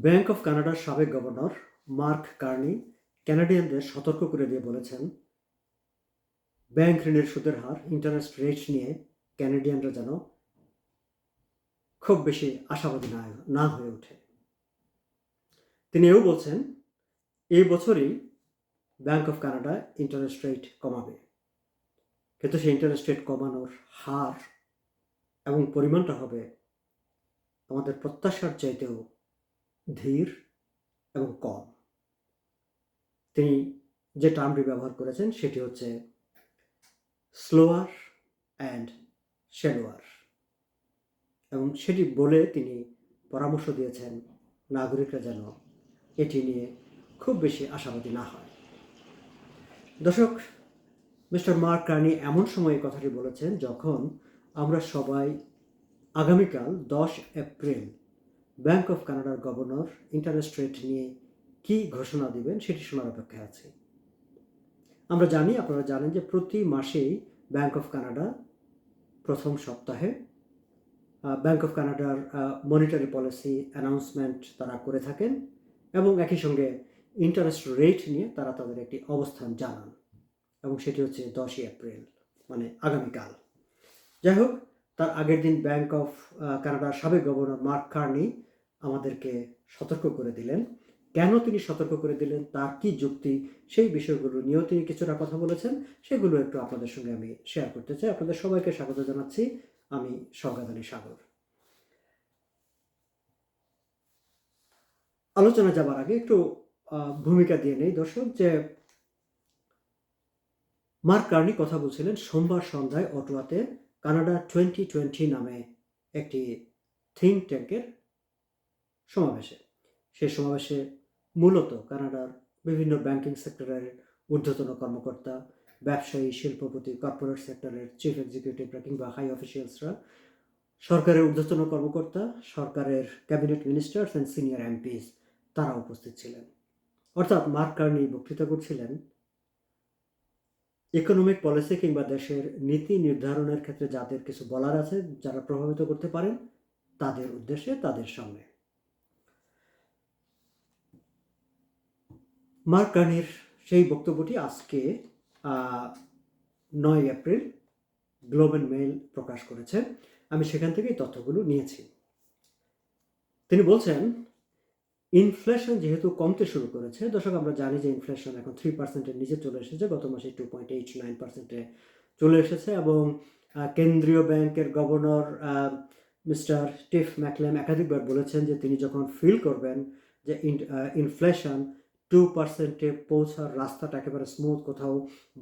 Bank of কানাডার সাবেক governor mark Carney ক্যানাডিয়ানদের সতর্ক করে দিয়ে বলেছেন ব্যাংক ঋণের সুদের হার ইন্টারেস্ট রেট নিয়ে ক্যানাডিয়ানরা যেন খুব বেশি আশাবাদী না না হয়ে ওঠে। তিনি এও বলছেন, এই বছরই Bank of Canada interest rate কমাবে। কিন্তু সেই ইন্টারেস্ট রেট কমানোর হার এবং পরিমাণটা হবে আমাদের প্রত্যাশার চাইতেও ধীর এবং কম। তিনি যে টার্মটি ব্যবহার করেছেন সেটি হচ্ছে স্লোয়ার অ্যান্ড শেলোয়ার এবং সেটি বলে তিনি পরামর্শ দিয়েছেন নাগরিকরা যেন এটি নিয়ে খুব বেশি আশাবাদী না হয়। দর্শক, মিস্টার মার্ক কার্নি এমন সময় কথাটি বলেছেন যখন আমরা সবাই আগামীকাল দশ এপ্রিল ব্যাংক অফ কানাডার গভর্নর ইন্টারেস্ট রেট নিয়ে কি ঘোষণা দিবেন সেটি শোনার অপেক্ষায় আছে। আমরা জানি, আপনারা জানেন যে প্রতি মাসেই ব্যাংক অফ কানাডা প্রথম সপ্তাহে ব্যাংক অফ কানাডার মনিটারি পলিসি অ্যানাউন্সমেন্ট তারা করে থাকেন এবং একই সঙ্গে ইন্টারেস্ট রেট নিয়ে তারা তাদের একটি অবস্থান জানান এবং সেটি হচ্ছে দশই এপ্রিল মানে আগামীকাল। যাই হোক, তার আগের দিন ব্যাংক অফ কানাডার সাবেক গভর্নর মার্ক কার্নি আমাদেরকে সতর্ক করে দিলেন। কেন তিনি সতর্ক করে দিলেন, তার কি যুক্তি, সেই বিষয়গুলো নিয়েও তিনি কিছুটা কথা বলেছেন। সেগুলো একটু আপনাদের সঙ্গে আমি শেয়ার করতে চাই। আপনাদের সবাইকে স্বাগত জানাচ্ছি। আমি সৌগাত আলী সাগর। আলোচনা যাবার আগে একটু ভূমিকা দিয়ে নেই দর্শক, যে মার্ক কার্নি কথা বলছিলেন সোমবার সন্ধ্যায় অটোয়াতে কানাডা টোয়েন্টি টোয়েন্টি নামে একটি থিঙ্ক ট্যাঙ্কের সমাবেশে। সেই সমাবেশে মূলত কানাডার বিভিন্ন ব্যাংকিং সেক্টরের ঊর্ধ্বতন কর্মকর্তা, ব্যবসায়ী, শিল্পপতি, কর্পোরেট সেক্টরের চিফ এক্সিকিউটিভরা কিংবা হাই অফিসিয়ালসরা সরকারের ঊর্ধ্বতন কর্মকর্তা, সরকারের cabinet ministers and senior MPs তারা উপস্থিত ছিলেন। অর্থাৎ মার্ক কার্নি বক্তৃতা করছিলেন ইকোনমিক পলিসি কিংবা দেশের নীতি নির্ধারণের ক্ষেত্রে যাদের কিছু বলার আছে, যারা প্রভাবিত করতে পারেন, তাদের উদ্দেশ্যে, তাদের সামনে। মার্ক কার্নির সেই বক্তব্যটি আজকে নয় এপ্রিল গ্লোবাল মেইল প্রকাশ করেছে। আমি সেখান থেকেই তথ্যগুলো নিয়েছি। তিনি বলছেন, ইনফ্লেশন যেহেতু কমতে শুরু করেছে, দর্শক আমরা জানি যে ইনফ্লেশন এখন থ্রি পার্সেন্টের নিচে চলে এসেছে, গত মাসে টু পয়েন্ট এইট নাইন পার্সেন্টে চলে এসেছে এবং কেন্দ্রীয় ব্যাংকের গভর্নর মিস্টার টিফ ম্যাকলেম একাধিকবার বলেছেন যে তিনি যখন ফিল করবেন যে ইনফ্লেশন টু পার্সেন্টে পৌঁছার রাস্তাটা একেবারে স্মুথ কোথাও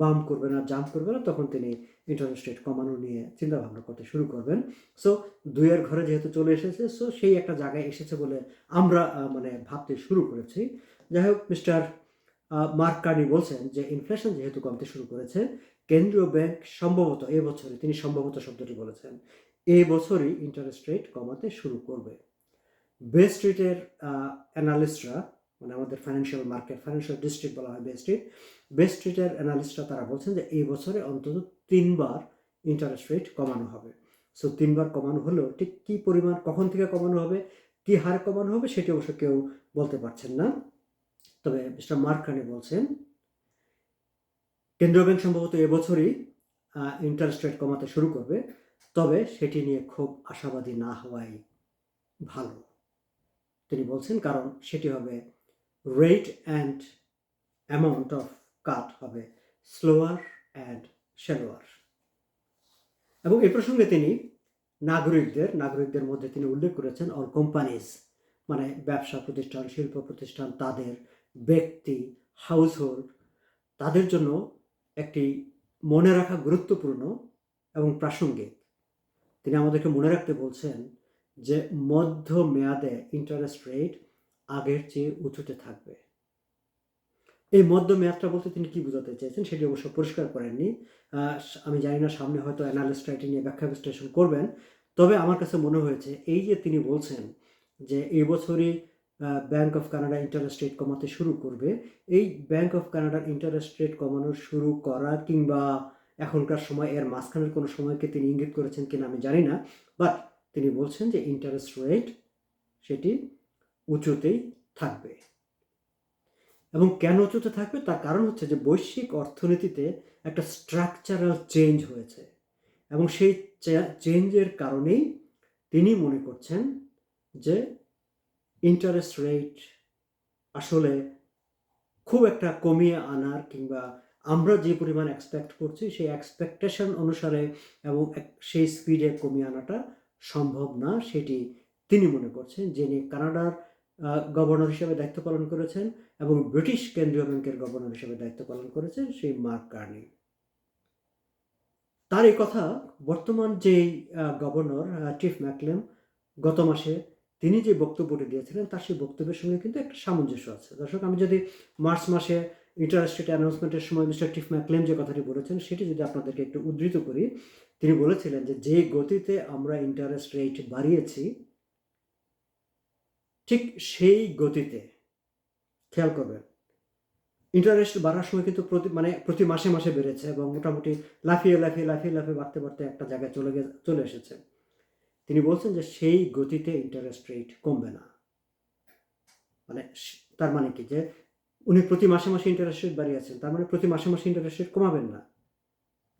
বাম করবে না জাম্প করবে না, তখন তিনি ইন্টারেস্ট রেট কমানো নিয়ে চিন্তাভাবনা করতে শুরু করবেন। সো দুইয়ের ঘরে যেহেতু চলে এসেছে সো সেই একটা জায়গায় এসেছে বলে আমরা মানে ভাবতে শুরু করেছি। যাই হোক মিস্টার মার্ক কার্নি বলছেন যে ইনফ্লেশন যেহেতু কমতে শুরু করেছে, কেন্দ্রীয় ব্যাংক সম্ভবত এবছরে তিনি সম্ভবত শব্দটি বলেছেন এই বছরই ইন্টারেস্ট রেট কমাতে শুরু করবে। বে স্ট্রিটের অ্যানালিস্টরা মানে আমাদের ফাইন্যান্সিয়াল মার্কেট ফাইন্যান্সিয়াল ডিস্ট্রিক্ট বলা হয় বে স্ট্রিট বে স্ট্রিটের অ্যানালিস্টরা তারা বলছেন যে এই বছরে অন্তত তিনবার ইন্টারেস্ট রেট কমানো হবে। সো তিনবার কমানো হলেও ঠিক কী পরিমাণ, কখন থেকে কমানো হবে, কী হারে কমানো হবে সেটি অবশ্য কেউ বলতে পারছেন না। তবে মিস্টার মার্ক খানি বলছেন, কেন্দ্রীয় ব্যাংক সম্ভবত এবছরই ইন্টারেস্ট রেট কমাতে শুরু করবে। তবে সেটি নিয়ে খুব আশাবাদী না হওয়াই ভালো। তিনি বলছেন, কারণ সেটি হবে rate and amount of cut হবে স্লোয়ার অ্যান্ড শেলোয়ার এবং এ প্রসঙ্গে তিনি নাগরিকদের নাগরিকদের মধ্যে তিনি উল্লেখ করেছেন অল কোম্পানিজ মানে ব্যবসা প্রতিষ্ঠান, শিল্প প্রতিষ্ঠান, তাদের ব্যক্তি হাউসহোল্ড তাদের জন্য একটি মনে রাখা গুরুত্বপূর্ণ এবং প্রাসঙ্গিক। তিনি আমাদেরকে মনে রাখতে বলছেন যে মধ্য মেয়াদে ইন্টারেস্ট রেট আগের চেয়ে উঁচুতে থাকবে। এই মধ্য মেয়াদটা বলতে তিনি কি বোঝাতে চেয়েছেন সেটি অবশ্য পরিষ্কার করেননি। আমি জানি না, সামনে হয়তো অ্যানালিস্টরা এটি নিয়ে ব্যাখ্যা বিশ্লেষণ করবেন। তবে আমার কাছে মনে হয়েছে, এই যে তিনি বলছেন যে এই বছরই Bank of Canada interest rate কমাতে শুরু করবে, এই ব্যাংক অফ কানাডার ইন্টারেস্ট রেট কমানো শুরু করা কিংবা এখনকার সময় এর মাঝখানের কোনো সময়কে তিনি ইঙ্গিত করেছেন কিনা আমি জানি না। বাট তিনি বলছেন যে ইন্টারেস্ট রেট সেটি উঁচুতেই থাকবে। এবং কেন উঁচুতে থাকবে? তার কারণ হচ্ছে যে বৈশ্বিক অর্থনীতিতে একটা স্ট্রাকচারাল চেঞ্জ হয়েছে। এবং সেই চেঞ্জের কারণেই তিনি মনে করছেন যে ইন্টারেস্ট রেট আসলে খুব একটা কমিয়ে আনার কিংবা আমরা যে পরিমাণ এক্সপেক্ট করছি, সেই এক্সপেকটেশন অনুসারে এবং সেই স্পিডে কমিয়ে আনাটা সম্ভব না, সেটি তিনি মনে করছেন। যিনি কানাডার গভর্নর হিসেবে দায়িত্ব পালন করেছেন এবং ব্রিটিশ কেন্দ্রীয় ব্যাংকের গভর্নর হিসেবে দায়িত্ব পালন করেছেন সেই মার্ক কার্নি। তার এই কথা বর্তমান যেই গভর্নর চিফ ম্যাকলেম গত মাসে তিনি যে বক্তব্যটি দিয়েছিলেন তার সেই বক্তব্যের সঙ্গে কিন্তু একটা সামঞ্জস্য আছে। দর্শক, আমি যদি মার্চ মাসে ইন্টারেস্ট রেট অ্যানাউন্সমেন্টের সময় মিস্টার টিফ ম্যাকলেম যে কথাটি বলেছেন সেটি যদি আপনাদেরকে একটু উদ্ধৃত করি, তিনি বলেছিলেন যে যে গতিতে আমরা ইন্টারেস্ট রেট বাড়িয়েছি ঠিক সেই গতিতে খেয়াল করবেন। ইন্টারেস্ট বাড়ার সময় কিন্তু প্রতি মানে প্রতি মাসে মাসে বেড়েছে এবং মোটামুটি লাফিয়ে লাফিয়ে লাফিয়ে লাফিয়ে বাড়তে বাড়তে একটা জায়গায় চলে গে চলে এসেছে। তিনি বলছেন যে সেই গতিতে ইন্টারেস্ট রেট কমবে না। মানে তার মানে কি? যে উনি প্রতি মাসে মাসে ইন্টারেস্ট রেট বাড়িয়েছেন, তার মানে প্রতি মাসে মাসে ইন্টারেস্ট রেট কমাবেন না।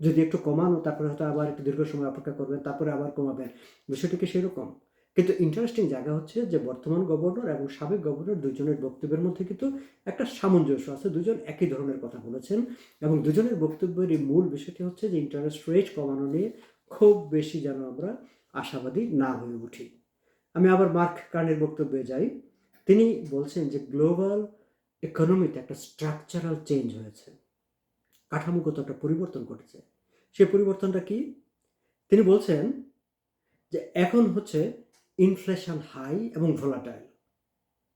যদি একটু কমানো, তারপরে হয়তো আবার একটু দীর্ঘ সময় অপেক্ষা করবেন, তারপরে আবার কমাবেন। বিষয়টি কি সেরকম? কিন্তু ইন্টারেস্টিং জায়গা হচ্ছে যে বর্তমান গভর্নর এবং সাবেক গভর্নর দুজনের বক্তব্যের মধ্যে কিন্তু একটা সামঞ্জস্য আছে। দুজন একই ধরনের কথা বলেছেন এবং দুজনের বক্তব্যের এই মূল বিষয়টি হচ্ছে যে ইন্টারেস্ট রেট কমানো নিয়ে খুব বেশি যেন আমরা আশাবাদী না হয়ে উঠি। আমি আবার মার্ক কার্নের বক্তব্যে যাই। তিনি বলছেন যে গ্লোবাল ইকোনমিতে একটা স্ট্রাকচারাল চেঞ্জ হয়েছে। কাঠামোগত একটা পরিবর্তন ঘটেছে। সেই পরিবর্তনটা কি? তিনি বলছেন যে এখন হচ্ছে ইনফ্লেশন হাই এবং ভোলাটাইল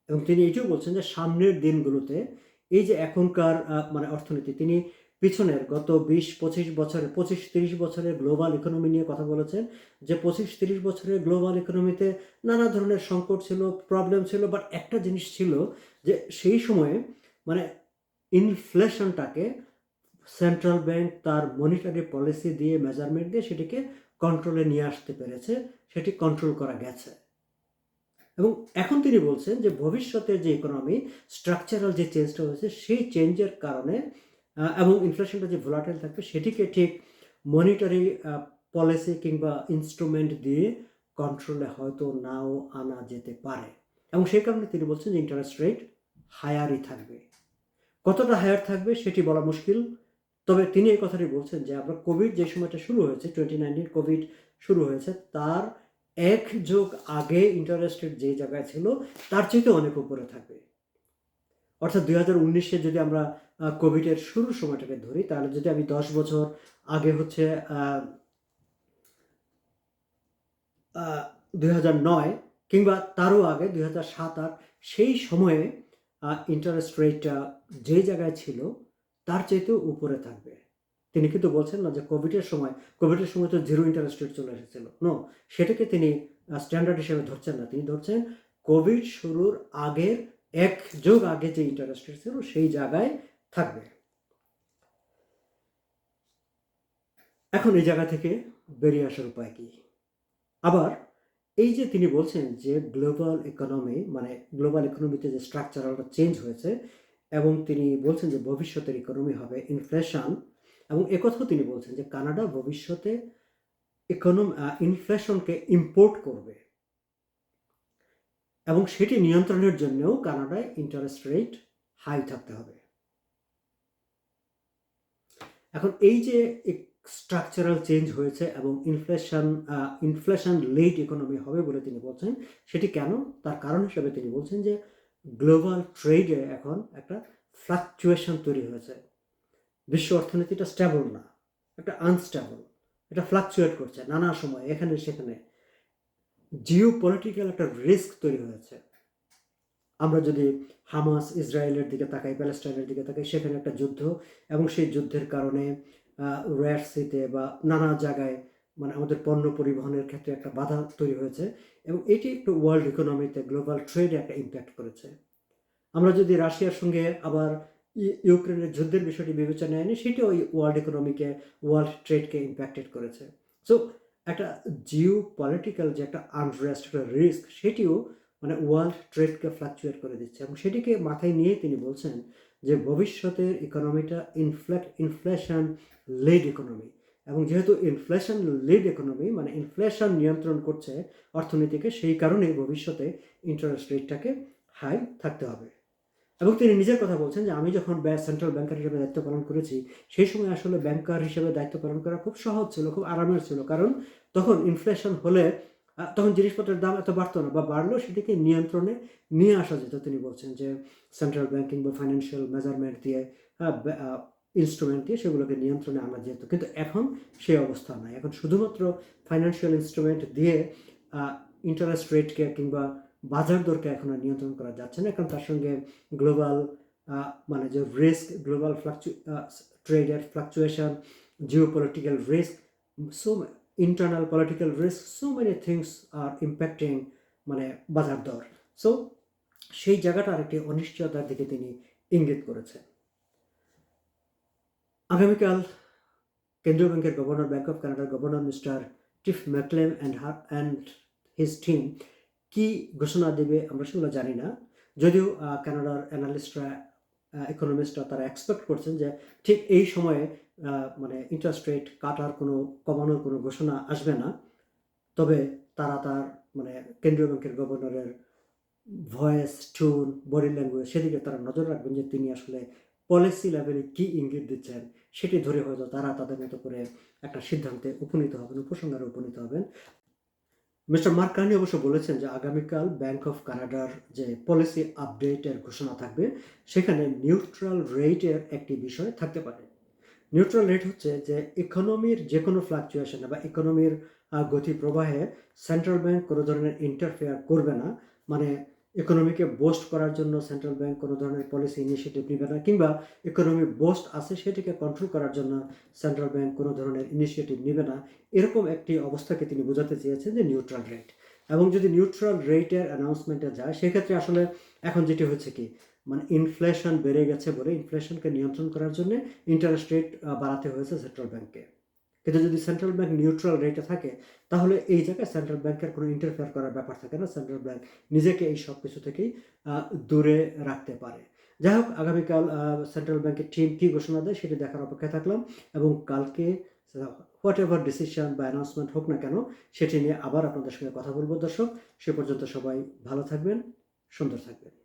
এবং তিনি এটিও বলছেন যে সামনের দিনগুলোতে এই যে এখনকার মানে অর্থনীতি, তিনি পিছনের গত বিশ, পঁচিশ বছরে, পঁচিশ, তিরিশ বছরের গ্লোবাল ইকোনমি নিয়ে কথা বলেছেন যে পঁচিশ, তিরিশ বছরের গ্লোবাল ইকোনমিতে নানা ধরনের সংকট ছিল প্রবলেম ছিল বাট একটা জিনিস ছিল যে সেই সময়ে মানে ইনফ্লেশনটাকে সেন্ট্রাল ব্যাংক তার মনিটারি পলিসি দিয়ে মেজারমেন্ট দিয়ে সেটিকে কন্ট্রোলে নিয়ে আসতে পেরেছে। সেটি কন্ট্রোল করা গেছে। এবং এখন তিনি বলছেন যে ভবিষ্যতের যে ইকোনমি স্ট্রাকচারাল যে চেঞ্জটা হয়েছে, সেই চেঞ্জের কারণে এবং ইনফ্লেশনটা যে ভোলাটাইল থাকবে, সেটিকে ঠিক মনিটারি পলিসি কিংবা ইনস্ট্রুমেন্ট দিয়ে কন্ট্রোলে হয়তো নাও আনা যেতে পারে। এবং সেই কারণে তিনি বলছেন যে ইন্টারেস্ট রেট হায়ারই থাকবে। কতটা হায়ার থাকবে সেটি বলা মুশকিল। তবে তিনি এই কথাটি বলছেন যে আমরা কোভিড যে সময়টা শুরু হয়েছে টোয়েন্টি নাইনটিন কোভিড শুরু হয়েছে, তার এক যোগ আগে ইন্টারেস্ট রেট যে জায়গায় ছিল, তার চাইতে অনেক উপরে থাকবে। অর্থাৎ দুই হাজার উনিশে যদি আমরা কোভিডের শুরুর সময়টাকে ধরি, তাহলে যদি আমি দশ বছর আগে হচ্ছে দুই হাজার নয় কিংবা তারও আগে, দুই হাজার সাত আট সেই সময়ে ইন্টারেস্ট রেটটা যে জায়গায় ছিল, তার চাইতেও উপরে থাকবে। তিনি কিন্তু বলছেন না যে কোভিডের সময় কোভিডের সময় তো জিরো ইন্টারেস্ট রেট চলে এসেছিল। নো সেটাকে তিনি স্ট্যান্ডার্ড হিসেবে ধরছেন না। তিনি ধরছেন কোভিড শুরুর আগের এক যোগ আগে যে ইন্টারেস্ট রেট ছিল সেই জায়গায় থাকবে। এখন এই জায়গা থেকে বেরিয়ে আসার উপায় কি? আবার এই যে তিনি বলছেন যে গ্লোবাল ইকোনমি মানে গ্লোবাল ইকোনমিতে যে স্ট্রাকচারালটা চেঞ্জ হয়েছে এবং তিনি বলছেন যে ভবিষ্যতের ইকোনমি হবে ইনফ্লেশন এবং একথাও তিনি বলছেন যে কানাডা ভবিষ্যতে ইকোনম ইনফ্লেশনকে ইম্পোর্ট করবে। এবং সেটি নিয়ন্ত্রণের জন্যও কানাডায় ইন্টারেস্ট রেট হাই থাকতে হবে। এখন এই যে স্ট্রাকচারাল চেঞ্জ হয়েছে এবং ইনফ্লেশন ইনফ্লেশন লেট ইকোনমি হবে বলে তিনি বলছেন, সেটি কেন? তার কারণ হিসেবে তিনি বলছেন যে গ্লোবাল ট্রেডে এখন একটা ফ্লাকচুয়েশন তৈরি হয়েছে। বিশ্ব অর্থনীতিটা স্টেবল না, একটা আনস্টেবল এটা ফ্লাকচুয়েট করছে নানা সময়, এখানে সেখানে। জিও পলিটিক্যাল একটা রিস্ক তৈরি হয়েছে। আমরা যদি হামাস ইসরায়েলের দিকে তাকাই, প্যালেস্টাইনের দিকে তাকাই, সেখানে একটা যুদ্ধ এবং সেই যুদ্ধের কারণে রেড সিতে বা নানা জায়গায় মানে আমাদের পণ্য পরিবহনের ক্ষেত্রে একটা বাধা তৈরি হয়েছে এবং এটি একটু ওয়ার্ল্ড ইকোনমিতে গ্লোবাল ট্রেডে একটা ইম্প্যাক্ট করেছে। আমরা যদি রাশিয়ার সঙ্গে আবার ইউক্রেনের যুদ্ধের বিষয়টি বিবেচনায় আনি সেটিও ওই ওয়ার্ল্ড ইকোনমিকে ওয়ার্ল্ড ট্রেডকে ইম্প্যাক্টেড করেছে। সো একটা জিও পলিটিক্যাল যে একটা আনরেস্ট রিস্ক সেটিও মানে ওয়ার্ল্ড ট্রেডকে ফ্লাকচুয়েট করে দিচ্ছে এবং সেটিকে মাথায় নিয়ে তিনি বলছেন যে ভবিষ্যতের ইকোনমিটা ইনফ্লেট ইনফ্লেশন লিড ইকোনমি এবং যেহেতু ইনফ্লেশন লিড ইকোনমি মানে ইনফ্লেশন নিয়ন্ত্রণ করছে অর্থনীতিকে, সেই কারণে ভবিষ্যতে ইন্টারেস্ট রেটটাকে হাই থাকতে হবে। এবং তিনি নিজের কথা বলছেন যে আমি যখন সেন্ট্রাল ব্যাংকার হিসেবে দায়িত্ব পালন করেছি, সেই সময় আসলে ব্যাংকার হিসেবে দায়িত্ব পালন করা খুব সহজ ছিল, খুব আরামের ছিল। কারণ তখন ইনফ্লেশন হলে তখন জিনিসপত্রের দাম এত বাড়তো না, বা বাড়লেও সেটিকে নিয়ন্ত্রণে নিয়ে আসা যেত তিনি বলছেন যে সেন্ট্রাল ব্যাংকিং বা ফাইন্যান্সিয়াল মেজারমেন্ট দিয়ে ইনস্ট্রুমেন্ট দিয়ে সেগুলোকে নিয়ন্ত্রণে আনা যেত। কিন্তু এখন সেই অবস্থা নাই। এখন শুধুমাত্র ফাইন্যান্সিয়াল ইনস্ট্রুমেন্ট দিয়ে ইন্টারেস্ট রেটকে কিংবা বাজার দরকে এখন আর নিয়ন্ত্রণ করা যাচ্ছে না, কারণ তার সঙ্গে গ্লোবাল মানে যে রিস্ক গ্লোবাল ফ্লাকচু ট্রেডের fluctuation geopolitical risk so internal political risk so many things are impacting মানে বাজার দর। সো সেই জায়গাটার একটি অনিশ্চয়তার দিকে তিনি ইঙ্গিত করেছেন। আগামীকাল কেন্দ্রীয় ব্যাংকের গভর্নর ব্যাংক অফ কানাডার governor mister Tiff Macklem and her, and his team কি ঘোষণা দেবে আমরা সেগুলো জানি না। যদিও কানাডার অ্যানালিস্টরা ইকোনমিস্টরা তারা এক্সপেক্ট করছেন যে ঠিক এই সময়ে মানে ইন্টারেস্ট রেট কাটার কোনো, কমানোর কোনো ঘোষণা আসবে না। তবে তারা তার মানে কেন্দ্রীয় ব্যাংকের গভর্নরের ভয়েস টোন বডি ল্যাঙ্গুয়েজ সেদিকে তারা নজর রাখবেন যে তিনি আসলে পলিসি লেভেলে কি ইঙ্গিত দিচ্ছেন, সেটি ধরে হয়তো তারা তাদের মতো করে একটা সিদ্ধান্তে উপনীত হবেন, উপসংহারে উপনীত হবেন। মিস্টার মার্কানি অবশ্য বলেছেন যে আগামীকাল ব্যাংক অফ কানাডার যে পলিসি আপডেটের ঘোষণা থাকবে, সেখানে নিউট্রাল রেটের একটি বিষয় থাকতে পারে। নিউট্রাল রেট হচ্ছে যে ইকোনমির যে কোনো ফ্লাকচুয়েশনে বা ইকোনমির গতি প্রবাহে সেন্ট্রাল ব্যাংক কোনো ধরনের ইন্টারফেয়ার করবে না। মানে ইকোনমিকে বোস্ট করার জন্য সেন্ট্রাল ব্যাংক কোনো ধরনের পলিসি ইনিশিয়েটিভ নেবে না কিংবা ইকোনমি বোস্ট আছে সেটিকে কন্ট্রোল করার জন্য সেন্ট্রাল ব্যাংক কোনো ধরনের ইনিশিয়েটিভ নেবে না। এরকম একটি অবস্থাকে তিনি বোঝাতে চেয়েছেন যে নিউট্রাল রেট এবং যদি নিউট্রাল রেটের অ্যানাউন্সমেন্টে যায়, সেক্ষেত্রে আসলে এখন যেটি হচ্ছে কি মানে ইনফ্লেশন বেড়ে গেছে বলে ইনফ্লেশনকে নিয়ন্ত্রণ করার জন্য ইন্টারেস্ট রেট বাড়াতে হয়েছে সেন্ট্রাল ব্যাংকে কিন্তু যদি সেন্ট্রাল ব্যাংক নিউট্রাল রেটে থাকে, তাহলে এই জায়গায় সেন্ট্রাল ব্যাংকের কোনো ইন্টারফেয়ার করার ব্যাপার থাকে না। সেন্ট্রাল ব্যাংক নিজেকে এই সব কিছু থেকেই দূরে রাখতে পারে। যাই হোক, আগামীকাল সেন্ট্রাল ব্যাংকের টিম কী ঘোষণা দেয় সেটি দেখার অপেক্ষায় থাকলাম এবং কালকে হোয়াট এভার ডিসিশন বা অ্যানাউন্সমেন্ট হোক না কেন, সেটি নিয়ে আবার আপনাদের সঙ্গে কথা বলব। দর্শক, সে পর্যন্ত সবাই ভালো থাকবেন, সুন্দর থাকবেন।